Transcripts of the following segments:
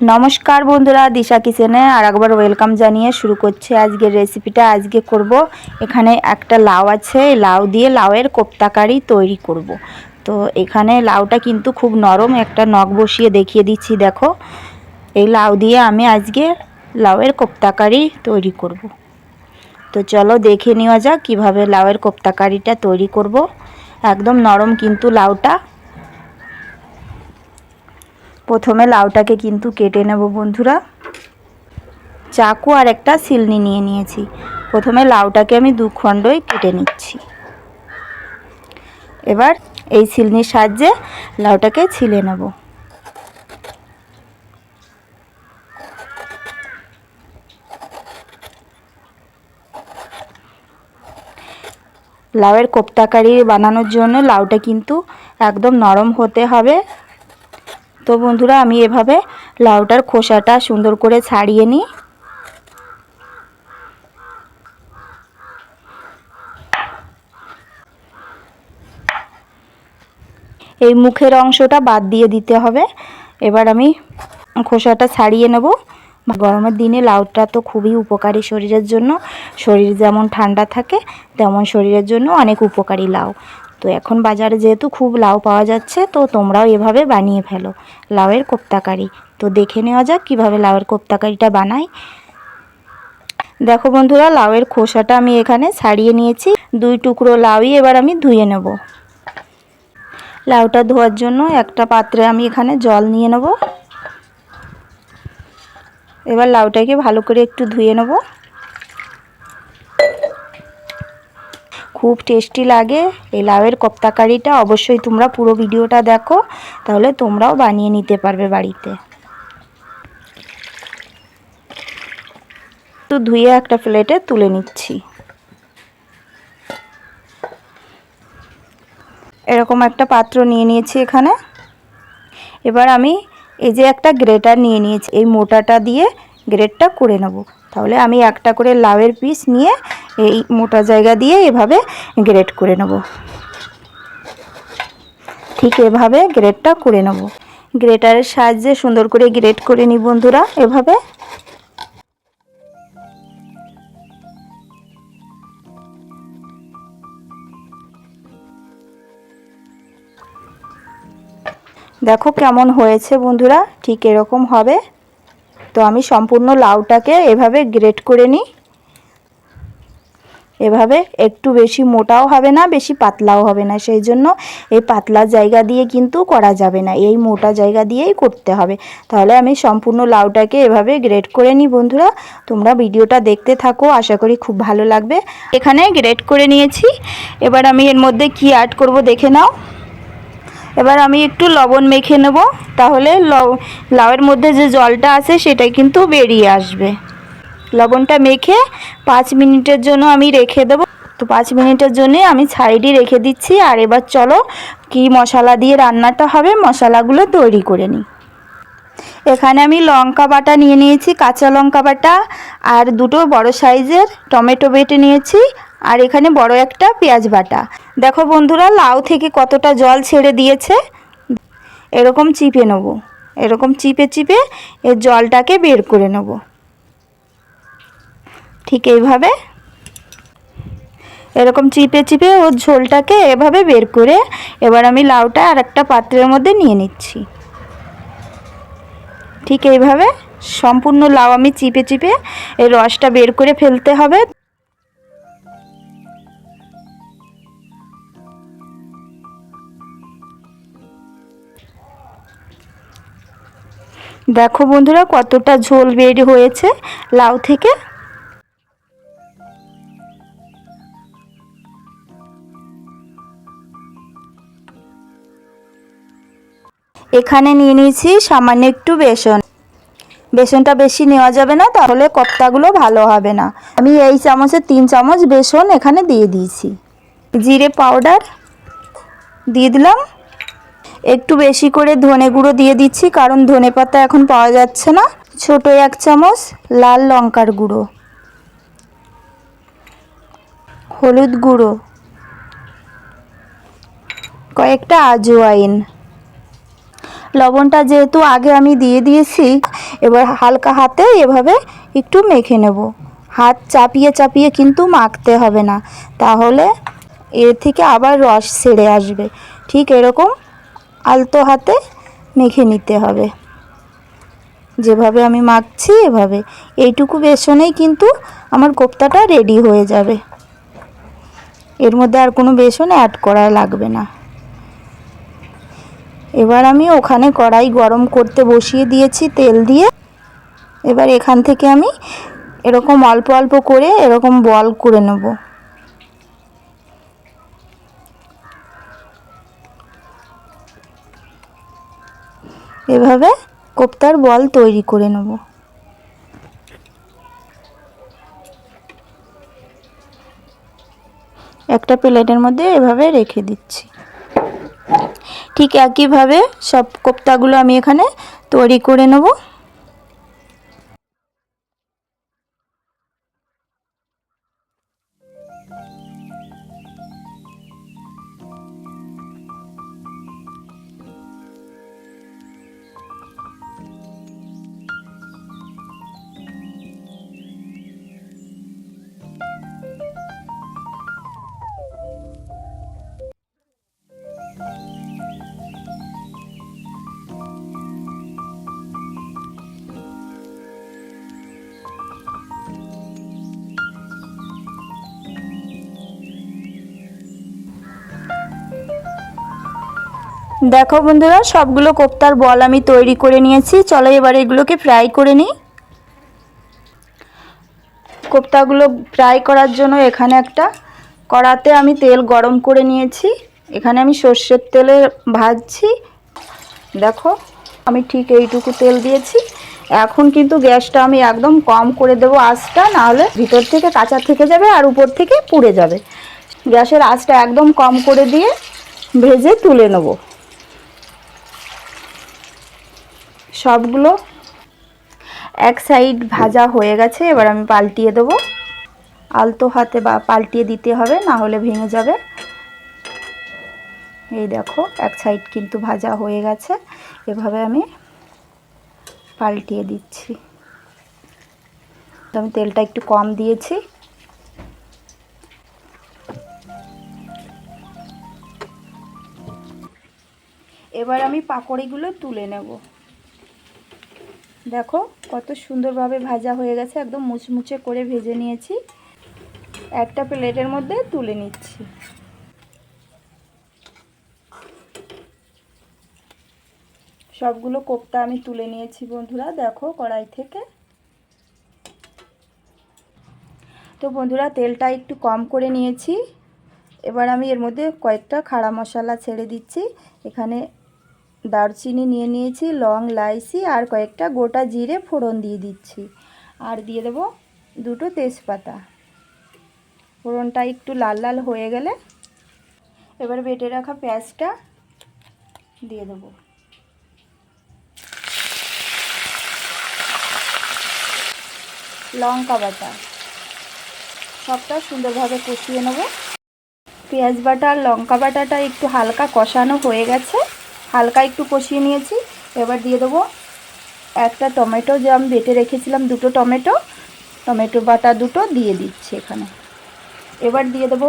নমস্কার বন্ধুরা, দিশা কিচেনে আর একবার ওয়েলকাম জানিয়ে শুরু করছি আজকের রেসিপিটা আজকে করব এখানে একটা লাউ আছে লাউ দিয়ে লাউয়ের কোপ্তাকারি তৈরি করব। তো এখানে লাউটা কিন্তু খুব নরম, একটা নখ বসিয়ে দেখিয়ে দিচ্ছি, দেখো এই লাউ দিয়ে আমি আজকে লাউয়ের কোপ্তাকারি তৈরি করব। তো চলো দেখে নেওয়া যাক কীভাবে লাউয়ের কোপ্তাকারিটা তৈরি করব। একদম নরম কিন্তু লাউটা প্রথমে লাউটাকে কিন্তু কেটে নেব বন্ধুরা। চাকু আর একটা সিলনি নিয়ে নিয়েছি। প্রথমে লাউটাকে আমি দু খণ্ডই কেটে নিচ্ছি। এবার এই সিলনির সাহায্যে লাউটাকে ছিলে নেব। লাউয়ের কোপ্তাকারি বানানোর জন্য লাউটা কিন্তু একদম নরম হতে হবে। তো বন্ধুরা, আমি এভাবে লাউটার খোসাটা সুন্দর করে ছাড়িয়ে নিই। এই মুখের অংশটা বাদ দিয়ে দিতে হবে। এবার আমি খোসাটা ছাড়িয়ে নেব। গরমের দিনে লাউটা তো খুবই উপকারী শরীরের জন্য। শরীর যেমন ঠান্ডা থাকে, তেমন শরীরের জন্য অনেক উপকারী লাউ। তো এখন বাজারে যেহেতু খুব লাউ পাওয়া যাচ্ছে, তো তোমরাও এভাবে বানিয়ে ফেলো লাউয়ের কোপ্তাকারি। তো দেখে নেওয়া যাক কীভাবে লাউয়ের কোপ্তাকারিটা বানাই। দেখো বন্ধুরা, লাউয়ের খোসাটা আমি এখানে ছাড়িয়ে নিয়েছি। দুই টুকরো লাউই এবার আমি ধুয়ে নেব। লাউটা ধোয়ার জন্য একটা পাত্রে আমি এখানে জল নিয়ে নেব। এবার লাউটাকে ভালো করে একটু ধুয়ে নেব। খুব টেস্টি লাগে। এই লাউয়ের কপ্তাকারিটা অবশ্যই তোমরা পুরো ভিডিওটা দেখো, তাহলে তোমরাও বানিয়ে নিতে পারবে বাড়িতে। তো ধুয়ে একটা প্লেটে তুলে নিচ্ছি। এরকম একটা পাত্র নিয়ে নিয়েছি এখানে। এবার আমি এই যে একটা গ্রেটার নিয়ে নিয়েছি, এই মোটাটা দিয়ে গ্রেটটা করে নেব। তাহলে আমি একটা করে লাউয়ের পিস নিয়ে এই মোটা জায়গা দিয়ে এভাবে গ্রেট করে নেব। ঠিক এভাবে গ্রেটটা করে নেব। গ্রেটারের সাহায্যে সুন্দর করে গ্রেট করে নিই বন্ধুরা, এভাবে। দেখো কেমন হয়েছে বন্ধুরা, ঠিক এরকম হবে। তো আমি সম্পূর্ণ লাউটাকে এভাবে গ্রেট করে নিই। এভাবে একটু বেশি মোটাও হবে না, বেশি পাতলাও হবে না। সেই জন্য এই পাতলা জায়গা দিয়ে কিন্তু করা যাবে না, এই মোটা জায়গা দিয়েই করতে হবে। তাহলে আমি সম্পূর্ণ লাউটাকে এভাবে গ্রেট করে নিই বন্ধুরা। তোমরা ভিডিওটা দেখতে থাকো, আশা করি খুব ভালো লাগবে। এখানে গ্রেট করে নিয়েছি। এবার আমি এর মধ্যে কি অ্যাড করব দেখে নাও। এবার আমি একটু লবণ মেখে নেব, তাহলে লাউয়ের মধ্যে যে জলটা আছে সেটাই কিন্তু বেরিয়ে আসবে। লবণটা মেখে পাঁচ মিনিটের জন্য আমি রেখে দেবো। তো পাঁচ মিনিটের জন্য আমি সাইডে রেখে দিচ্ছি, আর এবার চলো কি মশলা দিয়ে রান্নাটা হবে, মশলাগুলো তৈরি করে নিই। এখানে আমি লঙ্কা বাটা নিয়ে নিয়েছি, কাঁচা লঙ্কা বাটা, আর দুটো বড় সাইজের টমেটো বেটে নিয়েছি আর এখানে বড় একটা পেঁয়াজ বাটা। দেখো বন্ধুরা, লাউ থেকে কতটা জল ছেড়ে দিয়েছে? এরকম চিপে নেব। এরকম চিপে চিপে এর জলটাকে বের করে নেব। ঠিক এইভাবে। এরকম চিপে চিপে ওর ঝোলটাকে এভাবে বের করে এবার আমি লাউটা আর একটা পাত্রের মধ্যে নিয়ে নিচ্ছি। ঠিক এইভাবে সম্পূর্ণ লাউ আমি চিপে চিপে এই রসটা বের করে ফেলতে হবে। দেখো বন্ধুরা, কতটা ঝোল বের হয়েছে লাউ থেকে। এখানে নিয়ে নিয়েছি সামান্য একটু বেসন। বেসনটা বেশি নেওয়া যাবে না, তাহলে কপ্তাগুলো ভালো হবে না। আমি এই চামচের তিন চামচ বেসন এখানে দিয়ে দিয়েছি। জিরে পাউডার দিয়ে দিলাম। একটু বেশি করে ধনে গুঁড়ো দিয়ে দিচ্ছি, কারণ ধনে পাতা এখন পাওয়া যাচ্ছে না। ছোট এক চামচ লাল লঙ্কার গুঁড়ো। হলুদ গুঁড়ো। কয়েকটা আজওয়াইন লবণটা যেহেতু আগে আমি দিয়ে দিয়েছি, এবার হালকা হাতে এভাবে একটু মেখে নেব। হাত চাপিয়ে চাপিয়ে কিন্তু মাখতে হবে না, তাহলে এর থেকে আবার রস ছেড়ে আসবে। ঠিক এরকম আলতো হাতে মেখে নিতে হবে। যেভাবে আমি মাখছি, এভাবে। এইটুকু বেসনেই কিন্তু আমার কোপ্তাটা রেডি হয়ে যাবে। এর মধ্যে আর কোনো বেসন অ্যাড করা লাগবে না। এবার আমি ওখানে কড়াই গরম করতে বসিয়ে দিয়েছি তেল দিয়ে। এবার এখান থেকে আমি এরকম অল্প অল্প করে এরকম বল করে নেব। এভাবে কোপ্তার বল তৈরি করে নেব। একটা প্লেটের মধ্যে এভাবে রেখে দিচ্ছি। ঠিক একইভাবে সব কোপ্তাগুলো আমি এখানে তৈরি করে নেব। দেখো বন্ধুরা, সবগুলো কোপ্তার বল আমি তৈরি করে নিয়েছি। চলো এবার এগুলোকে ফ্রাই করে নিই। কোপ্তাগুলো ফ্রাই করার জন্য এখানে একটা কড়াতে আমি তেল গরম করে নিয়েছি। এখানে আমি সর্ষের তেলে ভাজছি। দেখো, আমি ঠিক এইটুকু তেল দিয়েছি। এখন কিন্তু গ্যাসটা আমি একদম কম করে দেবো আঁচটা, নাহলে ভিতর থেকে কাঁচা থেকে যাবে আর উপর থেকে পুড়ে যাবে। গ্যাসের আঁচটা একদম কম করে দিয়ে ভেজে তুলে নেব। সবগুলো এক সাইড ভাজা হয়ে গেছে, এবার আমি পাল্টিয়ে দেবো। আলতো হাতে বা পাল্টিয়ে দিতে হবে, না হলে ভেঙে যাবে। এই দেখো, এক সাইড কিন্তু ভাজা হয়ে গেছে, এভাবে আমি পাল্টিয়ে দিচ্ছি। আমি তেলটা একটু কম দিয়েছি। এবার আমি পাকড়িগুলো তুলে নেব। দেখো, কত সুন্দরভাবে ভাজা হয়ে গেছে, একদম মুচমুচে করে ভেজে নিয়েছি। একটা প্লেটের মধ্যে তুলে নিচ্ছি। সবগুলো কোপ্তা আমি তুলে নিয়েছি বন্ধুরা, দেখো কড়াই থেকে। তো বন্ধুরা, তেলটা একটু কম করে নিয়েছি। এবার আমি এর মধ্যে কয়েকটা খাড়া মশলা ছেড়ে দিচ্ছি। এখানে দারচিনি নিয়ে নিয়েছি, লং লাইচি আর কয়েকটা গোটা জিরে ফোড়ন দিয়ে দিচ্ছি। আর দিয়ে দেবো দুটো তেজপাতা। ফোড়নটা একটু লাল লাল হয়ে গেলে এবার বেটে রাখা পেঁয়াজটা দিয়ে দেবো। লঙ্কা বাটা। সবটা সুন্দরভাবে কষিয়ে নেব। পেঁয়াজ বাটা আর লঙ্কা বাটাটা একটু হালকা কষানো হয়ে গেছে। হালকা একটু কষিয়ে নিয়েছি। এবার দিয়ে দেবো একটা টমেটো যে আমি বেটে রেখেছিলাম, দুটো টমেটো। টমেটো বাটা দুটো দিয়ে দিচ্ছি এখানে। এবার দিয়ে দেবো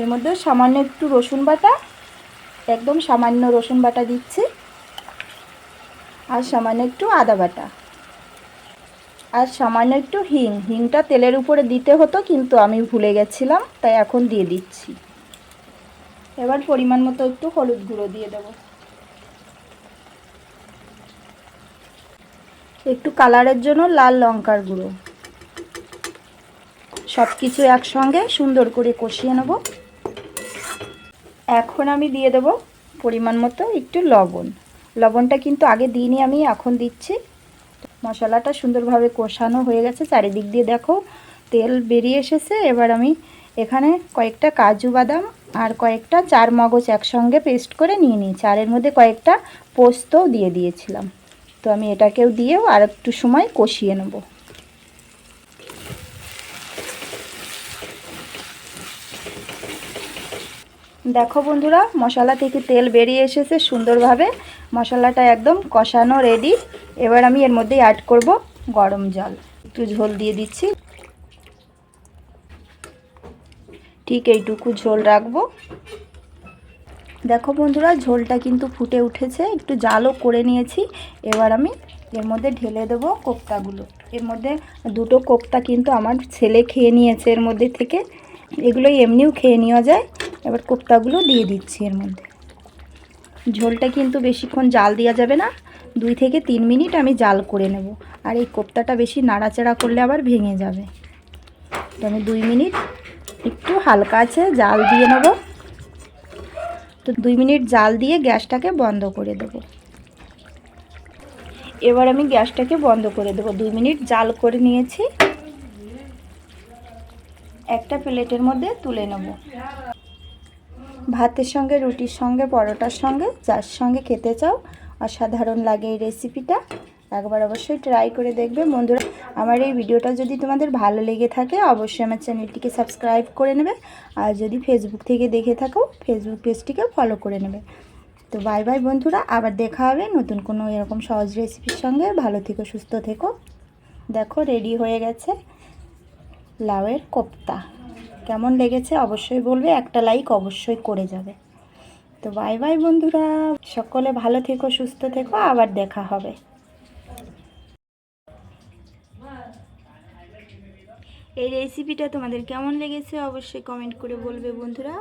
এর মধ্যে সামান্য একটু রসুন বাটা। একদম সামান্য রসুন বাটা দিচ্ছি। আর সামান্য একটু আদা বাটা। আর সামান্য একটু হিং। হিংটা তেলের উপরে দিতে হতো, কিন্তু আমি ভুলে গেছিলাম, তাই এখন দিয়ে দিচ্ছি। এবার পরিমাণ মতো একটু হলুদ গুঁড়ো দিয়ে দেব। একটু কালারের জন্য লাল লঙ্কার গুঁড়ো। সব কিছু একসঙ্গে সুন্দর করে কষিয়ে নেব। এখন আমি দিয়ে দেব পরিমাণ মতো একটু লবণ। লবণটা কিন্তু আগে দিইনি আমি, এখন দিচ্ছি। মশলাটা সুন্দরভাবে কষানো হয়ে গেছে, চারিদিক দিয়ে দেখো তেল বেরিয়ে এসেছে। এবার আমি এখানে কয়েকটা কাজু বাদাম আর কয়েকটা চার মগজ একসঙ্গে পেস্ট করে নিয়ে নিয়েছি। আর এর মধ্যে কয়েকটা পোস্তও দিয়ে দিয়েছিলাম। তো আমি এটাকেও দিয়েও আর একটু সময় কষিয়ে নেব। দেখো বন্ধুরা, মশলা থেকে তেল বেরিয়ে এসেছে সুন্দরভাবে। মশলাটা একদম কষানো রেডি এবার আমি এর মধ্যে অ্যাড করব গরম জল। একটু ঝোল দিয়ে দিচ্ছি। ঠিক এইটুকু ঝোল রাখব। দেখো বন্ধুরা, ঝোলটা কিন্তু ফুটে উঠেছে। একটু জালও করে নিয়েছি। এবার আমি এর মধ্যে ঢেলে দেবো কোপ্তাগুলো। এর মধ্যে দুটো কোপ্তা কিন্তু আমার ছেলে খেয়ে নিয়েছে এর মধ্যে থেকে। এগুলো এমনিও খেয়ে নেওয়া যায়। এবার কোপ্তাগুলো দিয়ে দিচ্ছি এর মধ্যে। ঝোলটা কিন্তু বেশিক্ষণ জাল দেওয়া যাবে না। দুই থেকে তিন মিনিট আমি জাল করে নেব। আর এই কোপ্তাটা বেশি নাড়াচাড়া করলে আবার ভেঙে যাবে। তো আমি দুই মিনিট একটু হালকা আছে, জাল দিয়ে নেব। তো দুই মিনিট জাল দিয়ে গ্যাসটাকে বন্ধ করে দেবো। এবার আমি গ্যাসটাকে বন্ধ করে দেবো। দুই মিনিট জাল করে নিয়েছি। একটা প্লেটের মধ্যে তুলে নেব। ভাতের সঙ্গে, রুটির সঙ্গে, পরোটার সঙ্গে, যার সঙ্গে খেতে চাও, অসাধারণ লাগে এই রেসিপিটা একবার অবশ্যই ট্রাই করে দেখবে। বন্ধুরা, আমার এই ভিডিওটা যদি তোমাদের ভালো লেগে থাকে, অবশ্যই আমার চ্যানেলটিকে সাবস্ক্রাইব করে নেবে। আর যদি ফেসবুক থেকে দেখে থাকো ফেসবুক পেজটিকে ফলো করে নেবে। তো বাই বাই বন্ধুরা, আবার দেখা হবে নতুন কোনো এরকম সহজ রেসিপির সঙ্গে। ভালো থেকো, সুস্থ থেকো। দেখো রেডি হয়ে গেছে লাউয়ের কোপ্তা। কেমন লেগেছে অবশ্যই বলবে, একটা লাইক অবশ্যই করে যাবে। তো বাই বাই বন্ধুরা, সকলে ভালো থেকো, সুস্থ থেকো, আবার দেখা হবে। এই রেসিপিটা তোমাদের কেমন লেগেছে অবশ্যই কমেন্ট করে বলবে বন্ধুরা।